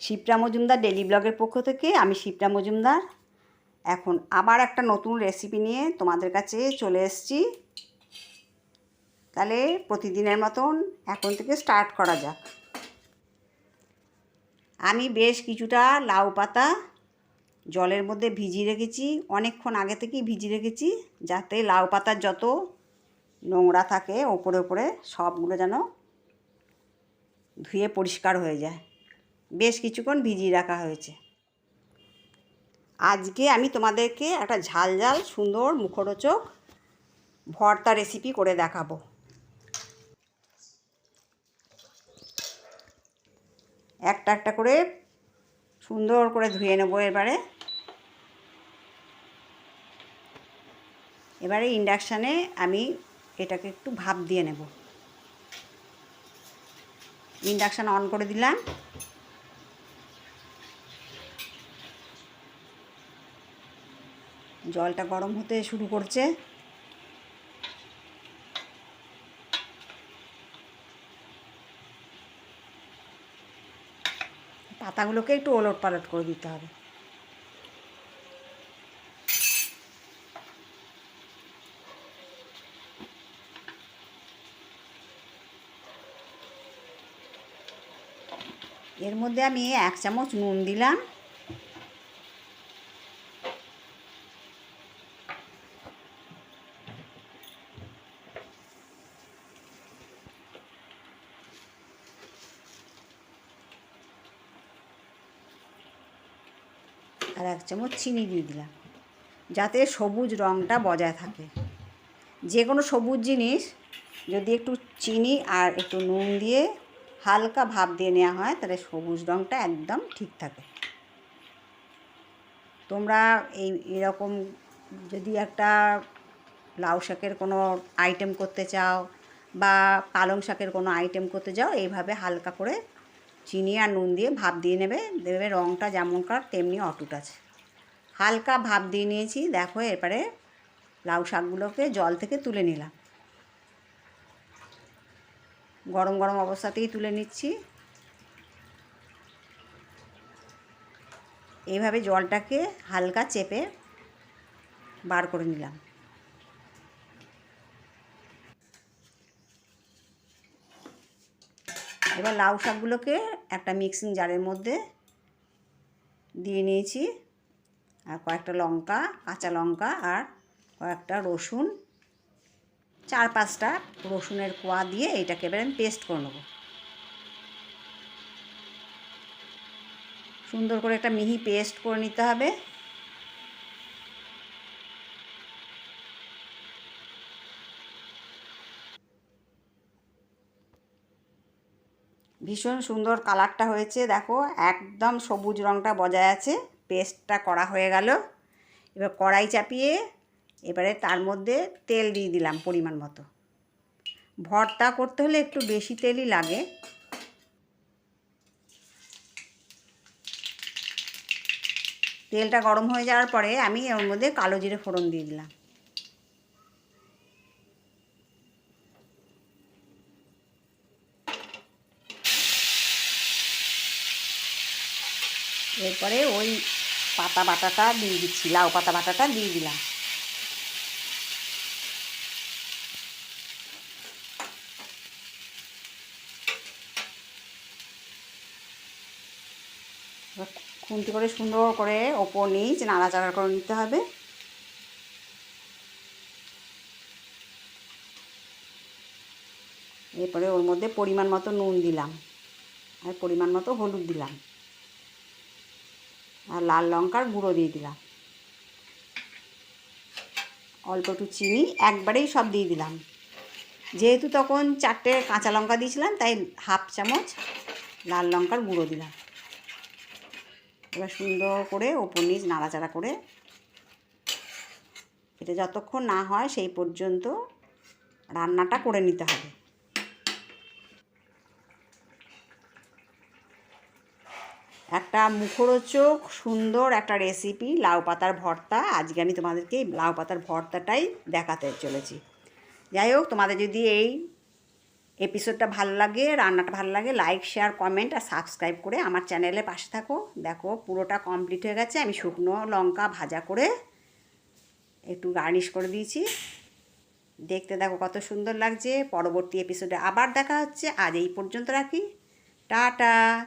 Shipra Majumdar daily ব্লগের পক্ষ থেকে আমি শিপ্রা মজুমদার। এখন আবার একটা নতুন রেসিপি নিয়ে তোমাদের কাছে চলে এসেছি। তাহলে প্রতিদিনের মতন এখন থেকে স্টার্ট করা যাক। আমি বেশ কিছুটা লাউ পাতা জলের মধ্যে ভিজিয়ে রেখেছি, অনেকক্ষণ আগে থেকেই ভিজিয়ে রেখেছি, যাতে লাউ পাতার যত নোংরা থাকে, ওপরে ওপরে সবগুলো যেন ধুয়ে পরিষ্কার হয়ে যায়। বেশ কিছুক্ষণ ভিজিয়ে রাখা হয়েছে। আজকে আমি তোমাদেরকে একটা ঝাল ঝাল সুন্দর মুখরোচক ভর্তা রেসিপি করে দেখাবো। একটা একটা করে সুন্দর করে ধুয়ে নেব এবারে। এবারে ইন্ডাকশানে আমি এটাকে একটু ভাপ দিয়ে নেব। ইন্ডাকশান অন করে দিলাম। জলটা গরম হতে শুরু করছে। পাতাগুলোকে একটু ওলট পালট করে দিতে হবে। এর মধ্যে আমি এক চামচ নুন দিলাম। আর এক চামচ চিনি দিয়ে দিলাম, যাতে সবুজ রঙটা বজায় থাকে। যে কোনো সবুজ জিনিস যদি একটু চিনি আর একটু নুন দিয়ে হালকা ভাপ দিয়ে নেওয়া হয়, তাহলে সবুজ রঙটা একদম ঠিক থাকে। তোমরা এই, এরকম যদি একটা লাউ শাকের কোনো আইটেম করতে চাও বা পালং শাকের কোনো আইটেম করতে চাও, এইভাবে হালকা করে চিনি আর নুন দিয়ে ভাপ দিয়ে নেবে, দেবে রঙটা যেমনকার তেমনি অটুট আছে। হালকা ভাপ দিয়ে নিয়েছি, দেখো এরপরে লাউ শাকগুলোকে জল থেকে তুলে নিলাম। গরম গরম অবস্থাতেই তুলে নিচ্ছি। এইভাবে জলটাকে হালকা চেপে বার করে নিলাম। এবার লাউ শাকগুলোকে একটা মিক্সিং জারের মধ্যে দিয়ে নিয়েছি আর কয়েকটা লঙ্কা, কাঁচা লঙ্কা আর কয়েকটা রসুন। চার পাঁচটা রসুনের কোয়া দিয়ে এইটাকে এবার আমি পেস্ট করে নেব। সুন্দর করে একটা মিহি পেস্ট করে নিতে হবে। ভীষণ সুন্দর কালারটা হয়েছে, দেখো, একদম সবুজ রঙটা বজায় আছে, পেস্টটা করা হয়ে গেল। এবার কড়াই চাপিয়ে এবারে তার মধ্যে তেল দিয়ে দিলাম পরিমাণ মতো। ভর্তা করতে হলে একটু বেশি তেলই লাগে। তেলটা গরম হয়ে যাওয়ার পরে আমি এর মধ্যে কালো জিরে ফোড়ন দিয়ে দিলাম। এরপরে ওই পাতা বাটাটা দিয়ে দিচ্ছি, লাউ পাতা বাটাটা দিয়ে দিলাম। খুন্তি করে সুন্দর করে ওপর নিচ নাড়াচাড়া করে নিতে হবে। এরপরে ওর মধ্যে পরিমাণ মতো নুন দিলাম, আর পরিমাণ মতো হলুদ দিলাম। আর লাল লঙ্কার গুঁড়ো দিয়ে দিলাম। অল্প একটু চিনি, একবারেই সব দিয়ে দিলাম। যেহেতু তখন চারটে কাঁচা লঙ্কা দিয়েছিলাম, তাই হাফ চামচ লাল লঙ্কার গুঁড়ো দিলাম। এবার সুন্দর করে ওপর নিচ নাড়াচাড়া করে এটা যতক্ষণ না হয় সেই পর্যন্ত রান্নাটা করে নিতে হবে। একটা মুখরোচক, সুন্দর একটা রেসিপি লাউ পাতার ভর্তা। আজকে আমি তোমাদেরকে লাউ পাতার ভর্তাটাই দেখাতে চলেছি। যাই হোক, তোমাদের যদি এই এপিসোডটা ভালো লাগে, রান্নাটা ভালো লাগে লাইক শেয়ার কমেন্ট আর সাবস্ক্রাইব করে আমার চ্যানেলে পাশে থাকো। দেখো, পুরোটা কমপ্লিট হয়ে গেছে। আমি শুকনো লঙ্কা ভাজা করে একটু গার্নিশ করে দিয়েছি। দেখতে দেখো কত সুন্দর লাগছে। পরবর্তী এপিসোডে আবার দেখা হচ্ছে। আজ এই পর্যন্ত রাখি। টাটা!